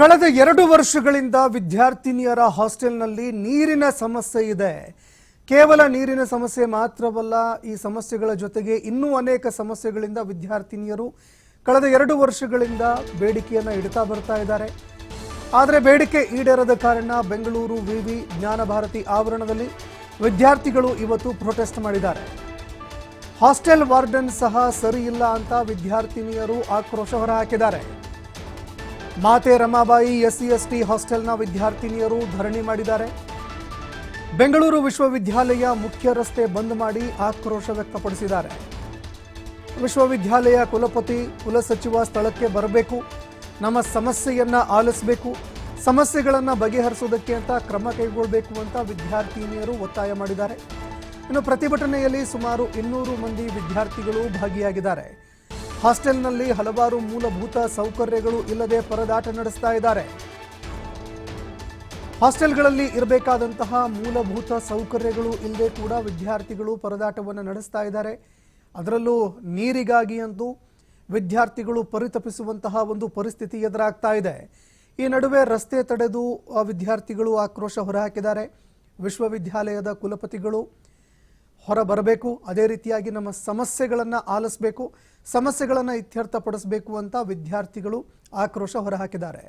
ಕಳೆದ ಎರಡು ವರ್ಷಗಳಿಂದ ವಿದ್ಯಾರ್ಥಿನಿಯರ ಹಾಸ್ಟೆಲ್ನಲ್ಲಿ ನೀರಿನ ಸಮಸ್ಯೆ ಇದೆ. ಕೇವಲ ನೀರಿನ ಸಮಸ್ಯೆ ಮಾತ್ರವಲ್ಲ, ಈ ಸಮಸ್ಯೆಗಳ ಜೊತೆಗೆ ಇನ್ನೂ ಅನೇಕ ಸಮಸ್ಯೆಗಳಿಂದ ವಿದ್ಯಾರ್ಥಿನಿಯರು ಕಳೆದ ಎರಡು ವರ್ಷಗಳಿಂದ ಬೇಡಿಕೆಯನ್ನು ಇಡ್ತಾ ಬರ್ತಾ ಇದ್ದಾರೆ. ಆದರೆ ಬೇಡಿಕೆ ಈಡೇರದ ಕಾರಣ ಬೆಂಗಳೂರು ವಿವಿ ಜ್ಞಾನ ಭಾರತಿ ಆವರಣದಲ್ಲಿ ವಿದ್ಯಾರ್ಥಿಗಳು ಇವತ್ತು ಪ್ರೊಟೆಸ್ಟ್ ಮಾಡಿದ್ದಾರೆ. ಹಾಸ್ಟೆಲ್ ವಾರ್ಡನ್ ಸಹ ಸರಿ ಇಲ್ಲ ಅಂತ ವಿದ್ಯಾರ್ಥಿನಿಯರು ಆಕ್ರೋಶ ಹೊರಹಾಕಿದ್ದಾರೆ. ಮಾತೆ ರಮಾಬಾಯಿ ಎಸ್ಸಿ ಎಸ್ಟಿ ಹಾಸ್ಟೆಲ್ನ ವಿದ್ಯಾರ್ಥಿನಿಯರು ಧರಣಿ ಮಾಡಿದ್ದಾರೆ. ಬೆಂಗಳೂರು ವಿಶ್ವವಿದ್ಯಾಲಯ ಮುಖ್ಯ ರಸ್ತೆ ಬಂದ್ ಮಾಡಿ ಆಕ್ರೋಶ ವ್ಯಕ್ತಪಡಿಸಿದ್ದಾರೆ. ವಿಶ್ವವಿದ್ಯಾಲಯ ಕುಲಪತಿ ಕುಲಸಚಿವ ಸ್ಥಳಕ್ಕೆ ಬರಬೇಕು. ನಮ್ಮ ಸಮಸ್ಯೆಯನ್ನ ಆಲಿಸಬೇಕು. ಸಮಸ್ಯೆಗಳನ್ನು ಬಗೆಹರಿಸೋದಕ್ಕೆ ಅಂತ ಕ್ರಮ ಕೈಗೊಳ್ಳಬೇಕು ಅಂತ ವಿದ್ಯಾರ್ಥಿನಿಯರು ಒತ್ತಾಯ ಮಾಡಿದ್ದಾರೆ. ಇನ್ನು ಪ್ರತಿಭಟನೆಯಲ್ಲಿ ಸುಮಾರು ಇನ್ನೂರು ಮಂದಿ ವಿದ್ಯಾರ್ಥಿಗಳು ಭಾಗಿಯಾಗಿದ್ದಾರೆ. ಹಾಸ್ಟೆಲ್ನಲ್ಲಿ ಹಲವಾರು ಮೂಲಭೂತ ಸೌಕರ್ಯಗಳು ಇಲ್ಲದೆ ಪರದಾಟ ನಡೆಸ್ತಾ ಇದ್ದಾರೆ. ಹಾಸ್ಟೆಲ್ಗಳಲ್ಲಿ ಇರಬೇಕಾದಂತಹ ಮೂಲಭೂತ ಸೌಕರ್ಯಗಳು ಇಲ್ಲದೆ ಕೂಡ ವಿದ್ಯಾರ್ಥಿಗಳು ಪರದಾಟವನ್ನು ನಡೆಸ್ತಾ ಇದ್ದಾರೆ. ಅದರಲ್ಲೂ ನೀರಿಗಾಗಿ ಅಂತೂ ವಿದ್ಯಾರ್ಥಿಗಳು ಪರಿತಪಿಸುವಂತಹ ಒಂದು ಪರಿಸ್ಥಿತಿ ಎದುರಾಗ್ತಾ ಇದೆ. ಈ ನಡುವೆ ರಸ್ತೆ ತಡೆದು ವಿದ್ಯಾರ್ಥಿಗಳು ಆಕ್ರೋಶ ಹೊರಹಾಕಿದ್ದಾರೆ. ವಿಶ್ವವಿದ್ಯಾಲಯದ ಕುಲಪತಿಗಳು ಹೊರ ಬರಬೇಕು ಅದೇ ರೀತಿಯಾಗಿ ನಮ್ಮ ಸಮಸ್ಯೆಗಳನ್ನು ಆಲಿಸಬೇಕು. ಸಮಸ್ಯೆಗಳನ್ನು ಇತ್ಯರ್ಥಪಡಿಸಬೇಕು ಅಂತ ವಿದ್ಯಾರ್ಥಿಗಳು ಆಕ್ರೋಶ ಹೊರಹಾಕಿದ್ದಾರೆ.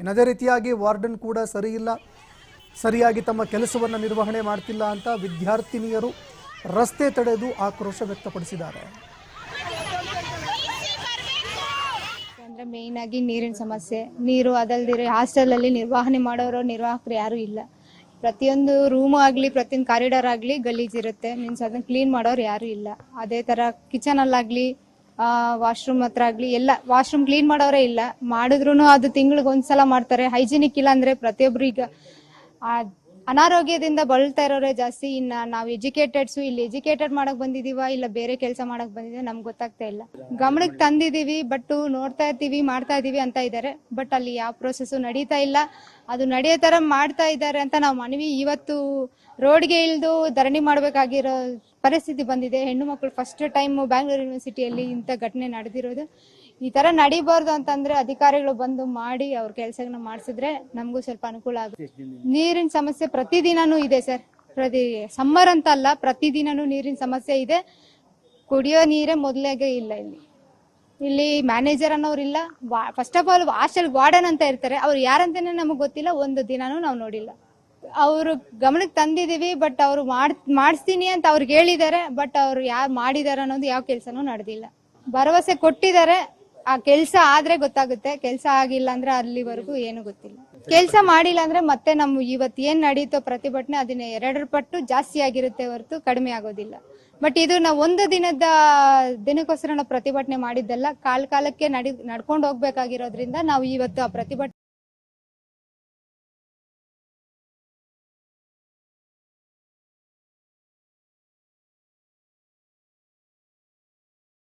ಇನ್ನದೇ ರೀತಿಯಾಗಿ ವಾರ್ಡನ್ ಕೂಡ ಸರಿಯಿಲ್ಲ, ಸರಿಯಾಗಿ ತಮ್ಮ ಕೆಲಸವನ್ನು ನಿರ್ವಹಣೆ ಮಾಡ್ತಿಲ್ಲ ಅಂತ ವಿದ್ಯಾರ್ಥಿನಿಯರು ರಸ್ತೆ ತಡೆದು ಆಕ್ರೋಶ ವ್ಯಕ್ತಪಡಿಸಿದ್ದಾರೆ. ಅಂದ್ರೆ ಮೇಯ್ನ್ ಆಗಿ ನೀರಿನ ಸಮಸ್ಯೆ. ನೀರು ಅದಲ್ದಿರೋ ಹಾಸ್ಟೆಲ್ ಅಲ್ಲಿ ನಿರ್ವಹಣೆ ಮಾಡೋರು, ನಿರ್ವಾಹಕರು ಯಾರು ಇಲ್ಲ. ಪ್ರತಿಯೊಂದು ರೂಮ್ ಆಗ್ಲಿ, ಪ್ರತಿಯೊಂದು ಕಾರಿಡಾರ್ ಆಗಲಿ ಗಲೀಜ್ ಇರುತ್ತೆ. ಮೀನ್ಸ್ ಅದನ್ನ ಕ್ಲೀನ್ ಮಾಡೋರು ಯಾರು ಇಲ್ಲ. ಅದೇ ತರ ಕಿಚನ್ ಅಲ್ಲಾಗ್ಲಿ ವಾಶ್ರೂಮ್ ಹತ್ರ ಆಗ್ಲಿ, ಎಲ್ಲ ವಾಶ್ರೂಮ್ ಕ್ಲೀನ್ ಮಾಡೋರೇ ಇಲ್ಲ. ಮಾಡಿದ್ರು ಅದು ತಿಂಗಳಿಗೆ ಒಂದ್ಸಲ ಮಾಡ್ತಾರೆ. ಹೈಜಿನಿಕ್ ಇಲ್ಲ ಅಂದ್ರೆ ಪ್ರತಿಯೊಬ್ರು ಈಗ ಅನಾರೋಗ್ಯದಿಂದ ಬಳಲ್ತಾ ಇರೋರೇ ಜಾಸ್ತಿ. ಇನ್ನ ನಾವು ಎಜುಕೇಟೆಡ್ಸ್ ಇಲ್ಲಿ ಎಜುಕೇಟೆಡ್ ಮಾಡಕ್ ಬಂದಿದೀವ ಇಲ್ಲ ಬೇರೆ ಕೆಲಸ ಮಾಡಕ್ ಬಂದಿದೀವಿ ನಮ್ಗೆ ಗೊತ್ತಾಗ್ತಾ ಇಲ್ಲ. ಗಮನಕ್ಕೆ ತಂದಿದೀವಿ ಬಟ್ ನೋಡ್ತಾ ಇರ್ತೀವಿ ಮಾಡ್ತಾ ಇದೀವಿ ಅಂತ ಇದ್ದಾರೆ ಬಟ್ ಅಲ್ಲಿ ಯಾವ ಪ್ರೊಸೆಸ್ ನಡೀತಾ ಇಲ್ಲ. ಅದು ನಡೆಯೋ ತರ ಮಾಡ್ತಾ ಇದ್ದಾರೆ ಅಂತ ನಾವು ಮನವಿ ಇವತ್ತು ರೋಡ್ಗೆ ಇಳಿದು ಧರಣಿ ಮಾಡ್ಬೇಕಾಗಿರೋ ಪರಿಸ್ಥಿತಿ ಬಂದಿದೆ. ಹೆಣ್ಣು ಮಕ್ಕಳು ಫಸ್ಟ್ ಟೈಮ್ ಬ್ಯಾಂಗ್ಳೂರ್ ಯೂನಿವರ್ಸಿಟಿಯಲ್ಲಿ ಇಂಥ ಘಟನೆ ನಡೆದಿರೋದು. ಈ ತರ ನಡಿಬಾರ್ದು ಅಂತಂದ್ರೆ ಅಧಿಕಾರಿಗಳು ಬಂದು ಮಾಡಿ ಅವ್ರ ಕೆಲ್ಸಗಳನ್ನ ಮಾಡಿಸಿದ್ರೆ ನಮಗೂ ಸ್ವಲ್ಪ ಅನುಕೂಲ ಆಗುತ್ತೆ. ನೀರಿನ ಸಮಸ್ಯೆ ಪ್ರತಿದಿನನೂ ಇದೆ ಸರ್. ಪ್ರತಿ ಸಮ್ಮರ್ ಅಂತ ಅಲ್ಲ ಪ್ರತಿದಿನನೂ ನೀರಿನ ಸಮಸ್ಯೆ ಇದೆ. ಕುಡಿಯೋ ನೀರೇ ಮೊದಲಾಗೆ ಇಲ್ಲ ಇಲ್ಲಿ. ಇಲ್ಲಿ ಮ್ಯಾನೇಜರ್ ಅನ್ನೋರು ಇಲ್ಲ first of all hostel warden ಅಂತ ಇರ್ತಾರೆ. ಅವ್ರು ಯಾರಂತಾನೆ ನಮಗೆ ಗೊತ್ತಿಲ್ಲ ಒಂದು ದಿನಾನೂ ನಾವು ನೋಡಿಲ್ಲ. ಅವರು ಗಮನಕ್ಕೆ ತಂದಿದೀವಿ ಬಟ್ ಅವರು ಮಾಡ್ ಮಾಡಿಸ್ತೀನಿ ಅಂತ ಅವ್ರಿಗೆ ಹೇಳಿದ್ದಾರೆ ಬಟ್ ಅವ್ರು ಯಾರು ಮಾಡಿದಾರೆ ಅನ್ನೋದು ಯಾವ ಕೆಲಸನೂ ನಡೆದಿಲ್ಲ. ಭರವಸೆ ಕೊಟ್ಟಿದ್ದಾರೆ ಆ ಕೆಲ್ಸ ಆದ್ರೆ ಗೊತ್ತಾಗುತ್ತೆ. ಕೆಲ್ಸ ಆಗಿಲ್ಲ ಅಂದ್ರೆ ಅಲ್ಲಿವರೆಗೂ ಏನು ಗೊತ್ತಿಲ್ಲ. ಕೆಲ್ಸ ಮಾಡಿಲ್ಲ ಅಂದ್ರೆ ಮತ್ತೆ ನಮ್ಮ ಇವತ್ತು ಏನ್ ನಡೀತೋ ಪ್ರತಿಭಟನೆ ಅದನ್ನ ಎರಡರ ಪಟ್ಟು ಜಾಸ್ತಿ ಆಗಿರುತ್ತೆ ಹೊರತು ಕಡಿಮೆ ಆಗೋದಿಲ್ಲ. ಬಟ್ ಇದು ನಾವು ಒಂದು ದಿನದ ದಿನಕ್ಕೋಸ್ಕರ ನಾವು ಪ್ರತಿಭಟನೆ ಮಾಡಿದ್ದಲ್ಲ, ಕಾಲ ಕಾಲಕ್ಕೆ ನಡಿ, ನಡ್ಕೊಂಡು ಹೋಗ್ಬೇಕಾಗಿರೋದ್ರಿಂದ ನಾವು ಇವತ್ತು ಆ ಪ್ರತಿಭಟನೆ